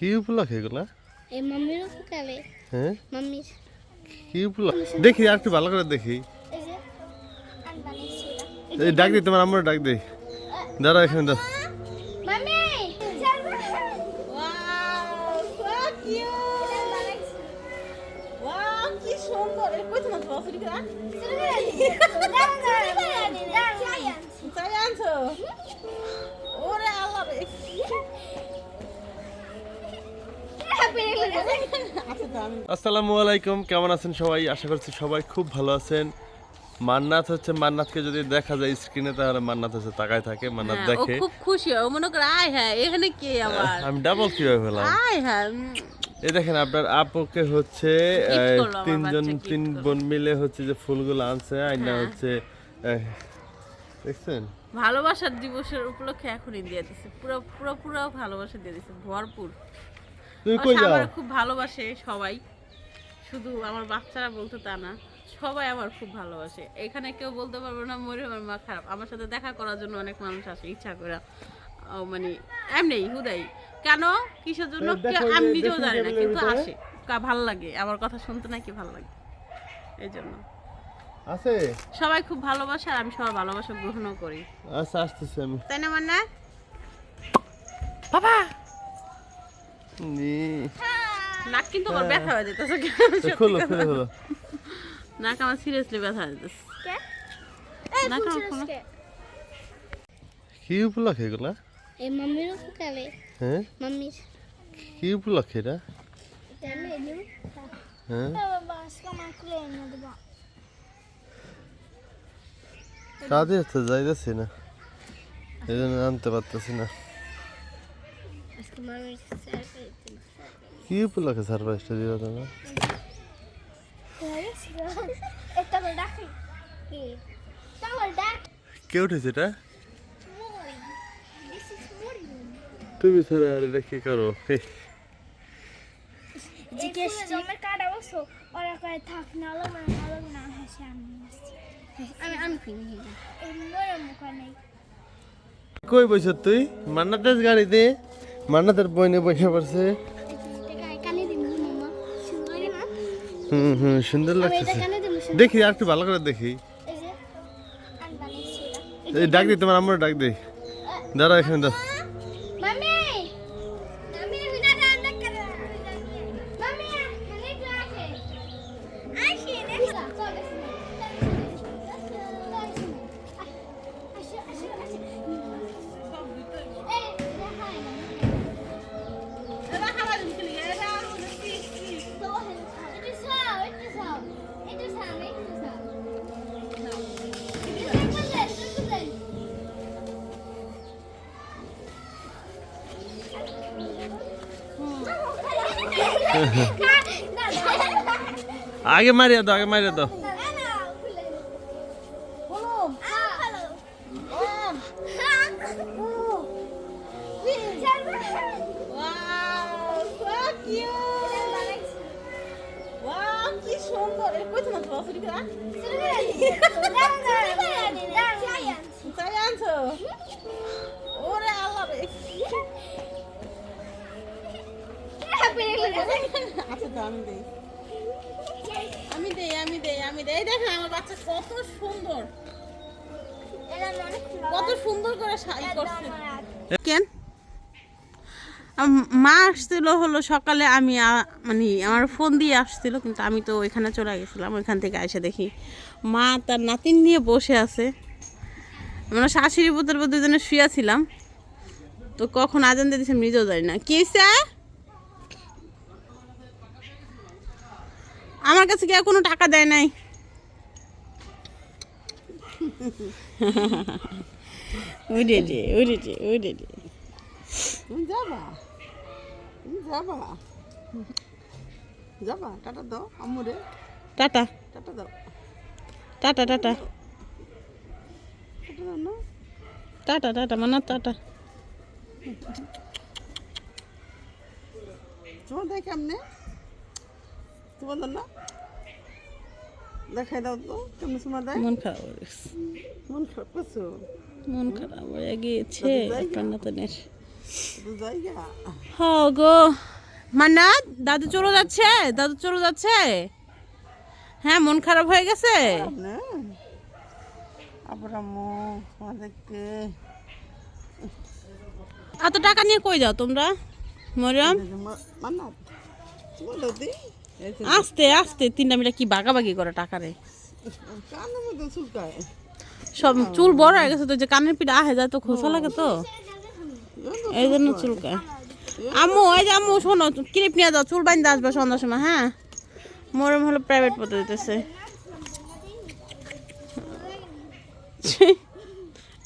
কি উপলক্ষে এগুলা এই মাম্মির উপকারে হ্যাঁ? মাম্মির। কি উপলক্ষে দেখি আর একটু ভালো করে দেখি। এই ডাক দিই তোমার আম্মুর ডাক দি। দাঁড়া এখানে দাও আসসালামু আলাইকুম কেমন আছেন সবাই? আশা করছি সবাই খুব ভালো আছেন। মান্নাত হচ্ছে মান্নাতকে যদি দেখা যায় স্ক্রিনে তাহলে মান্নাত হচ্ছে তাকায় থাকে মান্নাত হ্যাঁ, দেখে। খুব খুশি হয়। মনে করে আয় হ্যাঁ এখানে কে আবার? আমি ডাবল কীভাবে পেলাম আয় হ্যাঁ এই দেখেন আপনার আপুকে হচ্ছে আমার তিনজন তিন বোন মিলে হচ্ছে যে ফুলগুলো আনছে আইনা হ্যাঁ। হচ্ছে দেখছেন? ভালোবাসার দিবসের উপলক্ষে এখনই দিয়ে দিছে পুরো পুরো পুরো ভালোবাসা দিয়ে দিছে ভরপুর। তুই কই যাও? আমার খুব ভালোবাসে সবাই। শুধু আমার বাচ্চারা বলতে তা না সবাই আমার খুব ভালোবাসে। এখানে কেউ বলতে পারবে না মরে আমার মা খারাপ। আমার সাথে দেখা করার জন্য অনেক মানুষ আসে ইচ্ছা করে। মানে এমনি হুদাই। কেন? কিসের জন্য? আমি নিজেও জানি না কিন্তু আসে। ভালো লাগে আমার কথা শুনতে নাকি ভালো লাগে। এই জন্য আছে? সবাই খুব ভালোবাসে আর আমি সবার ভালোবাসা গ্রহণও করি। আচ্ছা আসতেছি আমি। তাই না মানে বাবা! নি। নাক কিন্তু আমার হ্যাঁ। ব্যথা হয়ে যেতেছে। তো খোলো খোলো খোলো। নাক আমার সিরিয়াসলি ব্যথা হয়ে যেতেছে। না, কারণ কোনো- কি? উপলক্ষে এগুলা মাম্মির উপকারে হ্যাঁ? মাম্মির। কি উপলক্ষে এটা হ্যাঁ? বাবা আজকে আমার খুলে এনে দেবো। কাজে তো যাইতেছি না। এই জন্য আনতে পারতেছি না। আজকে কি উপলক্ষে সারপ্রাইজটা দিল কি উঠেছে এটা? তুমি স্যার আর এটা করো? কই বইছ তুই? মান্নাতের গাড়িতে? মান্নাতের বইনে বসে পড়ছে। হুম হুম সুন্দর দিন দেখি আর একটু ভালো করে দেখি। এই ডাক দিই তোমার আমার ডাক দিই দাঁড়া এখানে দাও আগে মারিয়া দাও আগে মারিয়া দাও। বলুন, ওম, wow, আমি। আমি আমি আমি কেন? মা আসছিল হলো সকালে, আমি মানে আমার ফোন দিয়ে আসছিল, কিন্তু আমি তো ওইখানে চলে গেছিলাম, ওইখান থেকে এসে দেখি মা তার নাতিন নিয়ে বসে আছে। আমরা শাশুড়ি পুতের দুজনে শুয়েছিলাম তো কখন আজান দিয়ে দিয়েছিলাম নিজেও জানি না। কি? আমার কাছে কেউ কোনো টাকা দেয় নাই? উড়ে রে উড়ে রে উড়ে রে যাবা? যাবা? যাবা? টাটা দাও আমুরে টাটা। টাটা দাও। Tata tata. টাটা টাটা মানা টাটা। তোমার দেয় কেমনে? তোমার না দেখাই দাও তো কেমনে তোমার দেয়? মন খারাপ হয়ে গেছে। মন খারাপ করছ? মন খারাপ হয়ে গিয়েছে আপনার নাতনের তো জায়গা হ গো। মান্নাত দাদু চলে যাচ্ছে দাদু চলে যাচ্ছে। হ্যাঁ মন খারাপ হয়ে গেছে? এত টাকা নিয়ে কই যাও তোমরা? মরিয়ম? যে আস্তে আস্তে তিনটা মিলে কি বাগাবাগি করে টাকা রে সব চুল বড় হয়ে গেছে তো যে কানের পিঠে আহে যায় তো খোসা লাগে তো। এই জন্য চুলকায়। আম্মু এই যে আম্মু শোনো ক্লিপ নিয়ে যাও চুল বাইন্দে আসবে সন্ধ্যার সময় হ্যাঁ? মরম হলো প্রাইভেট পড়তে দিতেছে।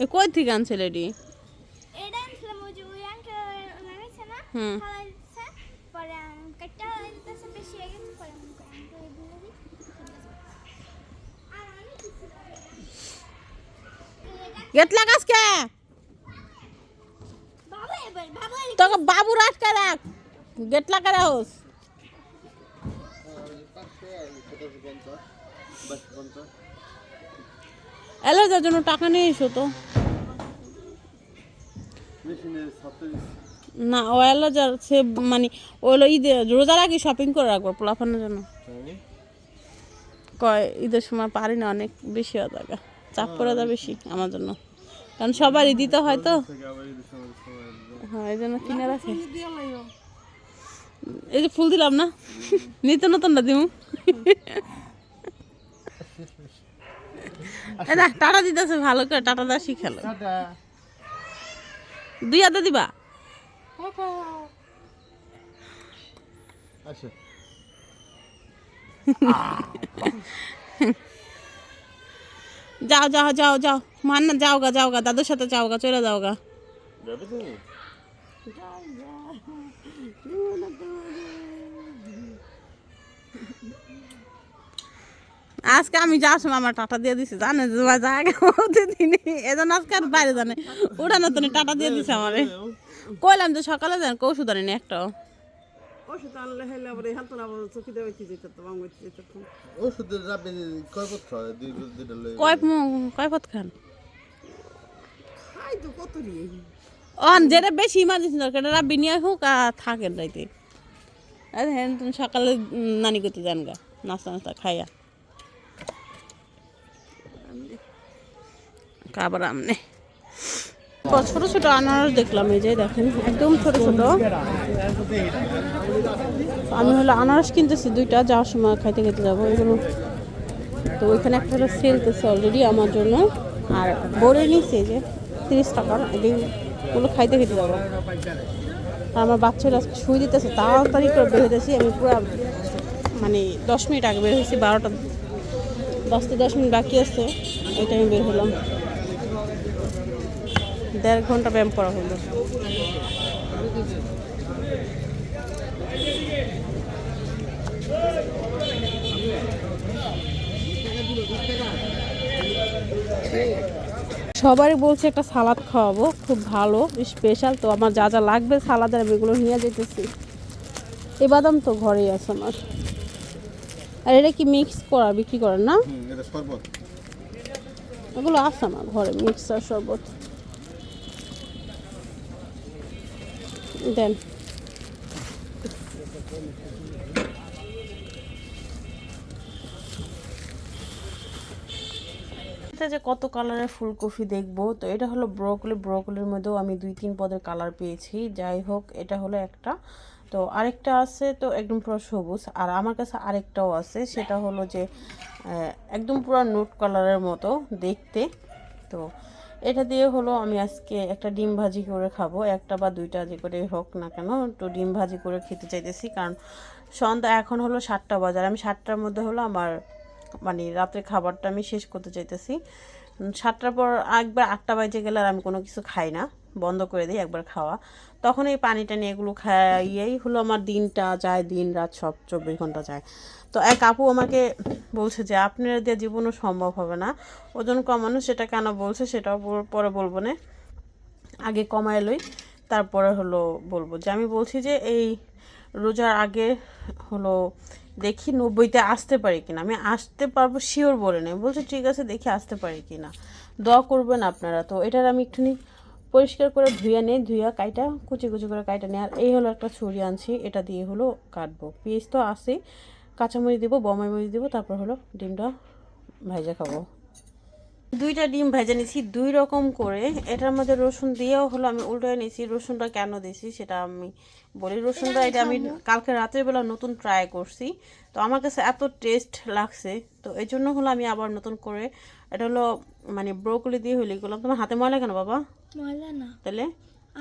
এ কই থেকে আনছে লেডি হুম। ফালাই দিচ্ছে পরে কাটটা হালাই দিতেছে বেশি হয়ে গেছে পরে মনে করেন আঙ্কেল দিয়ে দিই আর অনেক কিছু গেট লাগাস কে? তোকে বাবু রাখতে রাখ গেট লাগা রাখোস এলাজার জন্য টাকা নিয়ে এসো তো। না ও এলো এলাজার সে মানে ওগুলো ঈদে রোজার আগে শপিং করে রাখব পোলাফানোর জন্য। কয় ঈদের সময় পারি না অনেক বেশি হওয়া জায়গা চাপ করে দেয় বেশি আমার জন্য। কারণ সবারই দিতে হয় তো। হ্যাঁ এই জন্য কিনে রাখে। এই যে ফুল দিলাম না? নিত্য নতুন না দিমু? না টাটা দিতেছে ভালো করে টাটা দা শিখালো। দুই হাতে দিবা? আচ্ছা যাও যাও যাও যাও। মান না যাও গা যাও গা। দাদুর সাথে যাও গা চলে যাও গা। যাবে তুমি আজকে আমি যাওয়ার সময় আমার টাটা দিয়ে দিছে জানে? জায়গা দিনে এজন আজকে আর বাইরে জানে উঠানো তো টাটা দিয়ে দিছে আমারে। কইলাম যে সকালে যান কৌশল আনি একটাও। ওষুধ আনলে হেলে আবার এই হাতন আবার চোখে দেওয়া যেত তো বাম করতে যেত ওষুধের যাবে কয় পত্র হয়? দুই দুইটা লই কয় কয় পথ খান? খাই তো কত নিয়ে অন যেটা বেশি ইমার্জেন্সি দরকার রাব্বি নিয়ে হোক আর থাকেন রাইতে আর হ্যাঁ তুমি সকালে নানি করতে যান গা নাস্তা নাস্তা খাইয়া। কাবার আমনে ছোট ছোট, আনারস দেখলাম এই যে দেখেন, একদম ছোট ছোট। আমি হলো আনারস কিনতেছি দুইটা, যাওয়ার সময় খাইতে খেতে যাব এগুলো তো ওইখানে একটা হলো সেলতেছে অলরেডি আমার জন্য, আর বলে নিচ্ছে যে, তিরিশ টাকার এগুলো খাইতে খেতে যাব। আর আমার বাচ্চারা শুয়ে দিতেছে, তাড়াতাড়ি করে বের হইতেছি, আমি পুরো মানে দশ মিনিট আগে বের হয়েছি বারোটা দশ থেকে দশ মিনিট বাকি আছে এই আমি বের হলাম। দেড় ঘণ্টা ব্যায়াম করা হলো। সবারই বলছে একটা সালাদ খাওয়াবো খুব ভালো স্পেশাল তো আমার যা যা লাগবে সালাদের আমি এগুলো নিয়ে যেতেছি। এ বাদাম তো ঘরেই আছে আমার। আর এটা কি মিক্স করা বিক্রি করেন না? এগুলো আছে আমার ঘরে মিক্সার শরবত। দেন। যে কত কালারের ফুলকপি দেখব, তো এটা হলো ব্রোকলি, ব্রোকলির মধ্যেও আমি দুই তিন পদের কালার পেয়েছি। যাই হোক, এটা হলো একটা। তো আরেকটা আছে, তো একদম পুরো সবুজ। আর আমার কাছে আরেকটাও আছে, সেটা হলো যে একদম পুরো নোট কালারের মতো দেখতে। তো এটা দিয়ে হলো আমি আজকে একটা ডিম ভাজি করে খাব। একটা বা দুইটা যে করে হোক না কেন, একটু ডিম ভাজি করে খেতে চাইতেছি। কারণ সন্ধ্যা এখন হলো সাতটা বাজার। আমি সাতটার মধ্যে হলো আমার মানে রাতের খাবারটা আমি শেষ করতে চাইতেছি। সাতটার পর একবার আটটা বাজে গেলে আর আমি কোনো কিছু খাই না। বন্ধ করে দিই একবার খাওয়া। তখন এই পানি টানি এগুলো খাইয়েই হলো আমার দিনটা যায়, দিন রাত সব চব্বিশ ঘণ্টা যায়। তো এক আপু আমাকে বলছে যে, আপনার দিয়ে জীবনও সম্ভব হবে না। ওজন কমানো সেটা কেন বলছে সেটাও পরে বলব না। আগে কমায় লই, তারপরে হলো বলব। যে আমি বলছি যে, এই রোজার আগে হলো দেখি নব্বইতে আসতে পারি কিনা। আমি আসতে পারব শিওর বলে নেই। বলছে, ঠিক আছে, দেখি আসতে পারি কিনা। দোয়া করবেন আপনারা। তো এটার আমি একটুখানি পরিষ্কার করে ধুয়ে নেই ধুয়া কাইটা, কুচি কুচি করে কাইটা নেই আর এই হলো একটা ছুরি আনছি, এটা দিয়ে হলো কাটবো। পেঁয়াজ তো আছে, কাঁচামরিচ দিব বমাই মরিচ দিব, তারপর হলো ডিমটা ভাজা খাব। দুইটা ডিম ভেজে নিয়েছি, দুই রকম করে। এটার মধ্যে রসুন দিয়েও হলো আমি উল্টো নিয়েছি, রসুনটা কেন দিয়েছি সেটা আমি বলি। রসুনটা এটা আমি কালকে রাতের বেলা নতুন ট্রাই করছি। তো আমার কাছে এত টেস্ট লাগছে। তো এই জন্য হলো আমি আবার নতুন করে, এটা হলো মানে ব্রোকলি দিয়ে হইলে করলাম তোমার হাতে ময়লা কেন বাবা? ময়লা না। তাহলে?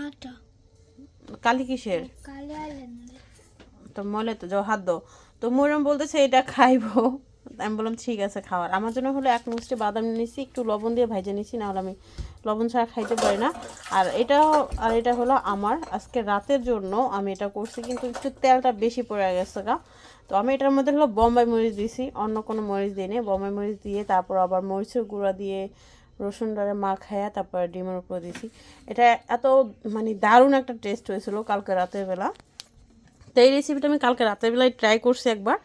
আটা। কালি কিসের? কালি আইলেন তো ময়লা তো যাও হাত দাও তো মরিয়ম বলতেছে এটা খাইবো। আমি বললাম, ঠিক আছে, খাওয়ার। আমার জন্য হলো এক মুষ্টি বাদাম নিয়েছি, একটু লবণ দিয়ে ভেজে নিয়েছি, নাহলে আমি লবণ ছাড়া খাইতে পারি না। আর এটা আর এটা হলো আমার। আজকে রাতের জন্য আমি এটা করছি, কিন্তু একটু তেলটা বেশি পড়ে গেছে গা। তো আমি এটার মধ্যে হলো বোম্বাই মরিচ দিয়েছি, অন্য কোনো মরিচ দিইনি। বোম্বাই মরিচ দিয়ে তারপর আবার মরিচের গুঁড়া দিয়ে রসুন ডালে মা মাখায়া তারপর ডিমের উপর দিয়েছি। এটা এত মানে দারুণ একটা টেস্ট হয়েছিল কালকে রাতের বেলা। তো এই রেসিপিটা আমি কালকে রাতের বেলায় ট্রাই করছি একবার।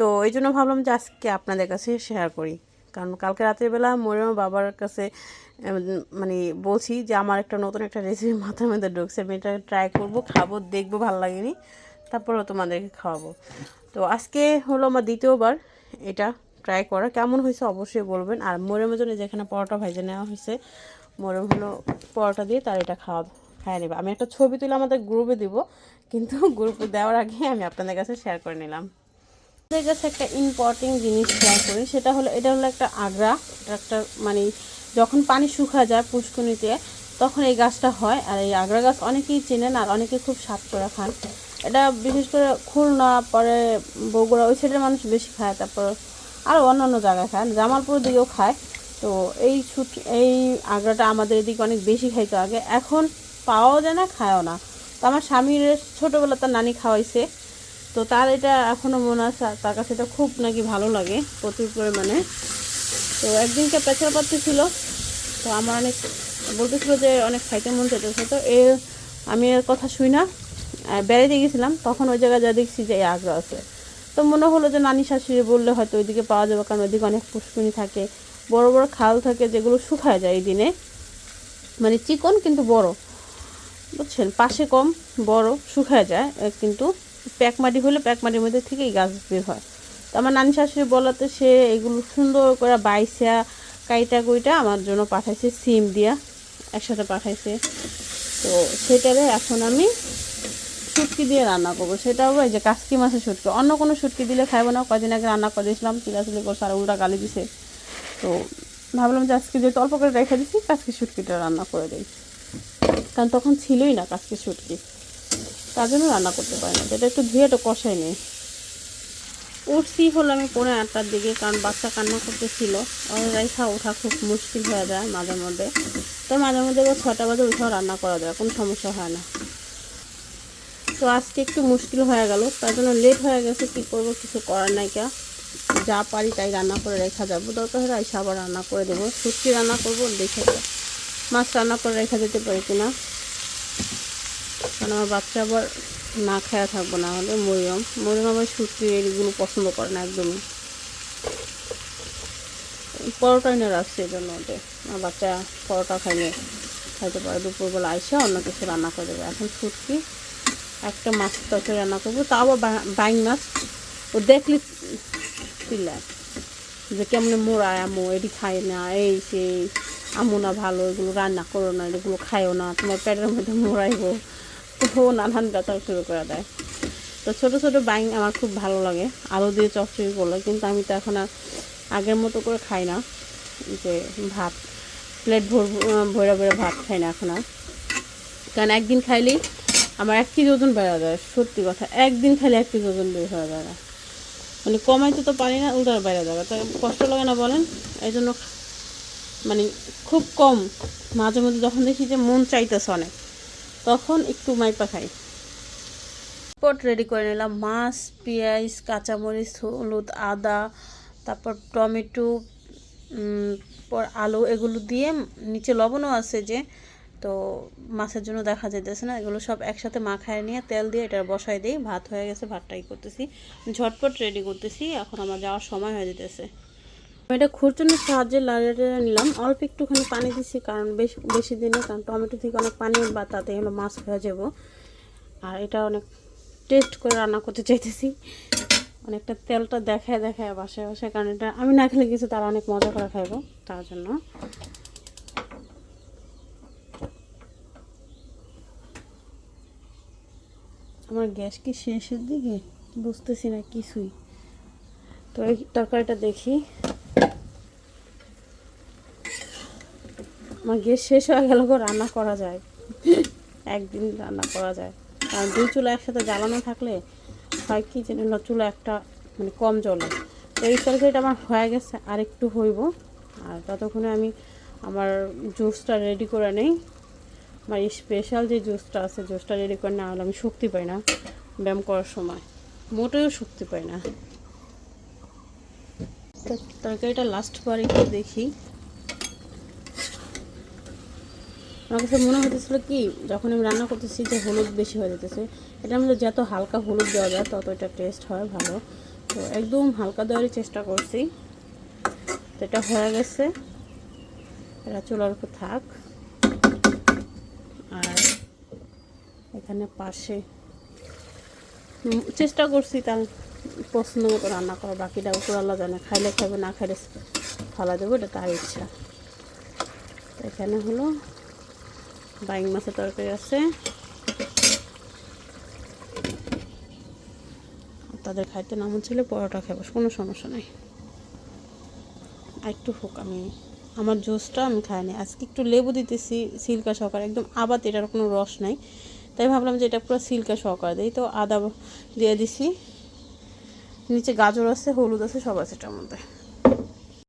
তো এই জন্য ভাবলাম যে আজকে আপনাদের কাছে শেয়ার করি। কারণ কালকে রাতের বেলা বাবার কাছে মানে বলছি যে আমার একটা নতুন একটা রেসিপি মাথার মধ্যে ঢুকছে, আমি এটা ট্রাই করব, খাব, দেখব, ভালো লাগেনি তারপরও তোমাদেরকে খাওয়াবো। তো আজকে হলো আমার দ্বিতীয়বার এটা ট্রাই করা। কেমন হয়েছে অবশ্যই বলবেন। আর মরিয়মের জন্য যেখানে পরোটা ভেজে নেওয়া হয়েছে মরিয়ম হলো পরোটা দিয়ে তার এটা খাওয়া, খাইয়ে নেবে। আমি একটা ছবি তুলে আমাদের গ্রুপে দিব, কিন্তু গ্রুপে দেওয়ার আগে আমি আপনাদের কাছে শেয়ার করে নিলাম। আমাদের কাছে একটা ইম্পর্টেন্ট জিনিস শেয়ার করি, সেটা হলো, এটা হলো একটা আগ্রা, এটা একটা মানে যখন পানি শুকা যায় পুষ্কুনিতে তখন এই গাছটা হয়। আর এই আগ্রা গাছ অনেকেই চেনেন আর অনেকে খুব স্বাদ করে খান। এটা বিশেষ করে খুলনা, পরে বগুড়া, ওই সাইডের মানুষ বেশি খায়, তারপর আরও অন্য অন্য জায়গায় খায়। জামালপুরের দিকেও খায়। তো এই ছুট, এই আগ্রাটা আমাদের এদিকে অনেক বেশি খাইতো আগে। এখন পাওয়াও যায় না, খায়ও না। তো আমার স্বামীর ছোটোবেলা তার নানি খাওয়াইছে। তো তার এটা এখনও মনে আছে, তার কাছে এটা খুব নাকি ভালো লাগে, প্রচুর পরিমাণে। তো একদিনকে পেছার পাত্র ছিল, তো আমার অনেক বলতেছিল যে অনেক খাইতে মন চাইতেছে। তো এ, আমি এর কথা শুই না বেড়াইতে গেছিলাম, তখন ওই জায়গায় যা দেখছি যে আগ্রহ আছে। তো মনে হলো যে নানি শাশুড়ি বললে হয়তো ওইদিকে পাওয়া যাবে, কারণ ওইদিকে অনেক পুষ্কুনি থাকে, বড় বড় খাল থাকে যেগুলো শুকায় যায় এই দিনে। মানে চিকন কিন্তু বড়, বুঝছেন? পাশে কম, বড়, শুকায় যায় কিন্তু প্যাক মাটি হলে প্যাক মাটির মধ্যে থেকেই গাছ বের হয়। তো আমার নানি শাশুড়ি বলাতে সে এগুলো সুন্দর করে বাইসা, কাইটা কুইটা আমার জন্য পাঠাইছে, সিম দিয়া একসাথে পাঠাইছে। তো সেটারে এখন আমি শুটকি দিয়ে রান্না করব। সেটা হবে যে কাসকি মাছের শুটকি। অন্য কোনো শুটকি দিলে খাইবো না। কদিন আগে রান্না করে দিয়েছিলাম, চিলাচিলি করছে, আর উল্টা গালি দিছে। তো ভাবলাম যে আজকে যেহেতু অল্প করে রেখে দিচ্ছি কাসকি শুটকিটা রান্না করে দিই। কারণ তখন ছিলই না কাজকে শুটকি। তার জন্য রান্না করতে পারি না। এটা একটু ধুয়ে একটু কষাই নেই। উঠছি হলো আমি পৌনে আটটার দিকে, কারণ বাচ্চা কান্না করতেছিল। ওর রেখা ওঠা খুব মুশকিল হয়ে যায় মাঝে মধ্যে। তো মাঝে মধ্যে ও ছটা বাজে উঠেও রান্না করা যায়, কোনো সমস্যা হয় না। তো আজকে একটু মুশকিল হয়ে গেল, তার জন্য লেট হয়ে গেছে, কী করব, কিছু করার নাই কা। যা পারি তাই রান্না করে রেখা যাব। দরকার হলে আইসা আবার রান্না করে দেবো। সুটকি রান্না করব, দেখে মাছ রান্না করে রেখে দিতে পারি কিনা। কারণ আমার বাচ্চা আবার না খায়া থাকব, না হলে মরিয়ম। মরিয়ম আবার সুটকি এগুলো পছন্দ করে না একদমই। পরোটা এনে রাখছে এই জন্য ওদের। আমার বাচ্চা পরোটা খাইলে খাইতে পারে। দুপুরবেলা আইসে অন্য কিছু রান্না করে দেবে। এখন সুটকি, একটা মাছ তরকারি রান্না করব, তাও আবার বাইং মাছ। ও দেখলে পিলায় যে কেমনে মোড়া আমো, এটি খাই না, এই সেই, আমো না ভালো, এগুলো রান্না করো না, এগুলো খাইও না, তোমার পেটের মধ্যে মোড়াইবো ও নানান ব্যথা শুরু করে দেয়। তো ছোটো ছোটো বাইং আমার খুব ভালো লাগে। আলু দিয়ে চচ্চড়ি করলে, কিন্তু আমি তো এখন আর আগের মতো করে খাই না। যে ভাত প্লেট ভর ভরে ভরে ভাত খাই না এখন আর। কারণ একদিন খাইলেই আমার এক কেজি ওজন বেড়া যায়, সত্যি কথা। একদিন খাইলে এক কেজি ওজন বের হয়ে যায় না। মানে কমাইতে তো পারি না উল্টার বাইরে যাবে। তো কষ্ট লাগে না বলেন? এই জন্য মানে খুব কম। মাঝে মধ্যে যখন দেখি যে মন চাইতেছে অনেক। তখন একটু মাইপা খাই। পট রেডি করে নিলাম। মাছ, পেঁয়াজ, কাঁচামরিচ, হলুদ, আদা, তারপর টমেটো পর আলু এগুলো দিয়ে নিচে লবণও আছে যে, তো মাছের জন্য দেখা যাইতেছে না। এগুলো সব একসাথে মাখায় নিয়ে তেল দিয়ে এটা বসাই দিই। ভাত হয়ে গেছে, ভাতটাই করতেছি। ঝটপট রেডি করতেছি। এখন আমার যাওয়ার সময় হয়ে যেতেছে এটা খুরচুনের সাহায্যে লাড়িয়ে নিলাম। অল্প একটুখানি পানি দিছি, কারণ বেশি বেশি দিনে কারণ টমেটো থেকে অনেক পানি বা তাতে হলো মাছ হয়ে যাব। আর এটা অনেক টেস্ট করে রান্না করতে চাইতেছি। অনেকটা তেলটা দেখায় দেখায় বাসায় বাসায়, কারণ এটা আমি না খেলে কিছু তারা অনেক মজা করে খাইবো, তার জন্য। আমার গ্যাস কি শেষের দিকে? বুঝতেছি না কিছুই। তো এই তরকারিটা দেখি। আমার গ্যাস শেষ হয়ে গেল রান্না করা যায়। একদিন রান্না করা যায়। কারণ দুই চুলা একসাথে জ্বালানো থাকলে হয় কি হলো চুলা একটা মানে কম জ্বলে। তো এই তরকারিটা আমার হয়ে গেছে, আর একটু হইব। আর ততক্ষণে আমি আমার জুসটা রেডি করে নেই। আমার স্পেশাল যে জুসটা আছে, জুসটা রেডি করে না হলে আমি শক্তি পাই না ব্যায়াম করার সময়। মোটেও শক্তি পাই না। তরকারিটা লাস্ট পরে একটু দেখি। আমার কাছে মনে হতেছিল কি, যখন আমি রান্না করতেছি যে হলুদ বেশি হয়ে যেতেছে এটার মধ্যে যত হালকা হলুদ দেওয়া যায় তত এটা টেস্ট হয় ভালো। তো একদম হালকা দেওয়ারই চেষ্টা করছি। তো এটা হয়ে গেছে। এটা চুলার উপর থাক। আর এখানে পাশে চেষ্টা করছি তার পছন্দ মতো রান্না করা বাকিটা উপর আল্লাহ জানে, খাইলে খাবে না খাইলে ফালা দেবো, এটা তার ইচ্ছা। এখানে হলো বাইং মাছের তরকারি আছে। তাদের খাইতে নাম ছিল পরোটা খাব কোনো সমস্যা নেই। একটু হোক, আমি আমার জুসটা আমি খাইনি আজকে একটু লেবু দিতেছি, সিল্কা সহকারে একদম আবাদ, এটার কোনো রস নাই। তাই ভাবলাম যে এটা পুরো সিল্কা সহকারে দিই। তো আদা দিয়ে দিছি। নিচে গাজর আছে, হলুদ আছে, সব আছে এটার মধ্যে।